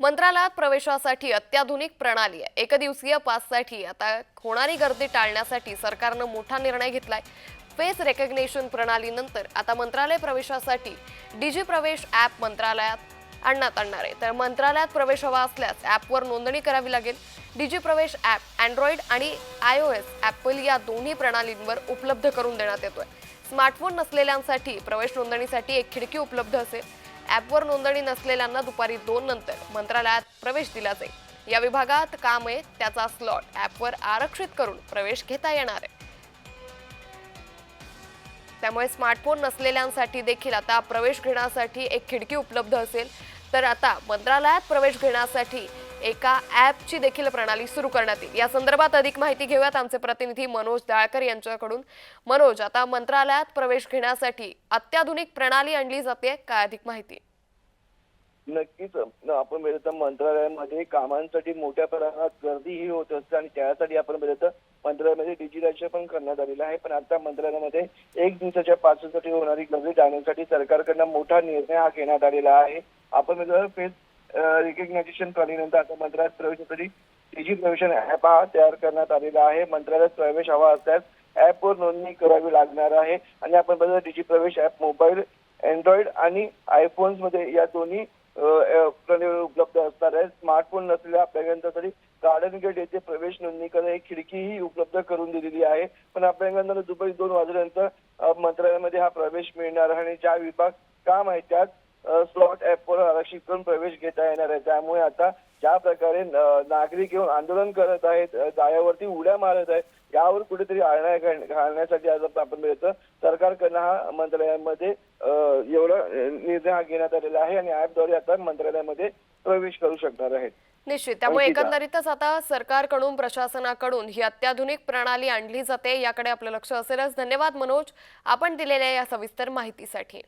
मंत्रालयात प्रवेशासाठी अत्याधुनिक प्रणाली आहे. एकदिवसीय पाससाठी आता होणारी गर्दी टाळण्यासाठी सरकारनं मोठा निर्णय घेतलाय. फेस रेकग्नेशन प्रणालीनंतर आता मंत्रालय प्रवेशासाठी डिजी प्रवेश ॲप मंत्रालयात आणण्यात आणणार आहे. तर मंत्रालयात प्रवेश हवा असल्यास ॲपवर नोंदणी करावी लागेल. डिजी प्रवेश ॲप अँड्रॉइड आणि आय ओ एस ॲपल या दोन्ही प्रणालींवर उपलब्ध करून देण्यात येतोय. स्मार्टफोन नसलेल्यांसाठी प्रवेश नोंदणीसाठी एक खिडकी उपलब्ध असेल. ॲपवर नोंदणी नसलेल्यांना दुपारी दोन नंतर मंत्रालयात प्रवेश दिला जाईल या विभागात काम आहे त्याचा स्लॉट ॲपवर आरक्षित करून प्रवेश घेता येणार आहे. त्यामुळे स्मार्टफोन नसलेल्यांसाठी देखील आता प्रवेश घेण्यासाठी एक खिडकी उपलब्ध असेल. तर आता मंत्रालयात प्रवेश घेण्यासाठी एका ॲपची देखील प्रणाली सुरू करण्यात येईल. या संदर्भात अधिक माहिती घेऊयात आमचे प्रतिनिधी मनोज दाळकर यांच्याकडून. मनोज आता मंत्रालयात प्रवेश घेण्यासाठी अत्याधुनिक प्रणाली आणली जाते काय अधिक माहिती? नक्कीच. आपण बघितलं तर मंत्रालयामध्ये कामांसाठी मोठ्या प्रमाणात गर्दीही होत असते आणि त्यासाठी आपण बघितलं तर मंत्रालयामध्ये डिजिटायझेशन पण करण्यात आलेलं आहे. पण आता मंत्रालयामध्ये एक दिवसाच्या पाचसाठी होणारी गर्दी टाळण्यासाठी सरकारकडनं मोठा निर्णय हा घेण्यात आलेला आहे. आपण फेस रिकग्नायझेशन प्रणालीनंतर आता मंत्रालयात प्रवेशासाठी डिजी प्रवेशन ऍप हा तयार करण्यात आलेला आहे. मंत्रालयात प्रवेश हवा असल्यास ऍपवर नोंदणी करावी लागणार आहे. आणि आपण बघितलं डिजी प्रवेश ऍप मोबाईल अँड्रॉइड आणि आयफोन्समध्ये या दोन्ही उपलब्ध असणार आहे स्मार्टफोन नसलेल्या आपल्याकडे गार्डन गेट येथे प्रवेश नोंदणी करणे खिडकीही उपलब्ध करून दिलेली आहे. पण आपल्याकडे दुपारी दोन वाजल्यानंतर मंत्रालयामध्ये हा प्रवेश मिळणार आहे. आणि ज्या विभाग काम आहे त्यात स्लॉट ऍपवर आरक्षित करून प्रवेश घेता येणार आहे. त्यामुळे आता ज्या प्रकारे नागरिक येऊन आंदोलन करत आहेत जाळ्यावरती उड्या मारत आहेत यावर कुठेतरी आळा घाल- घालण्यासाठी आज आपण मिळतं सरकारकडनं हा मंत्रालयामध्ये एवढा निर्णय हा घेण्यात आलेला आहे आणि ऍपद्वारे आता मंत्रालयामध्ये प्रवेश करू शकणार आहेत. निश्चित. त्यामुळे. एकंदरीतच आता सरकारकडून प्रशासनाकडून ही अत्याधुनिक प्रणाली आणली जाते याकडे आपलं लक्ष असेलच. धन्यवाद मनोज. आपण दिलेल्या या सविस्तर माहितीसाठी.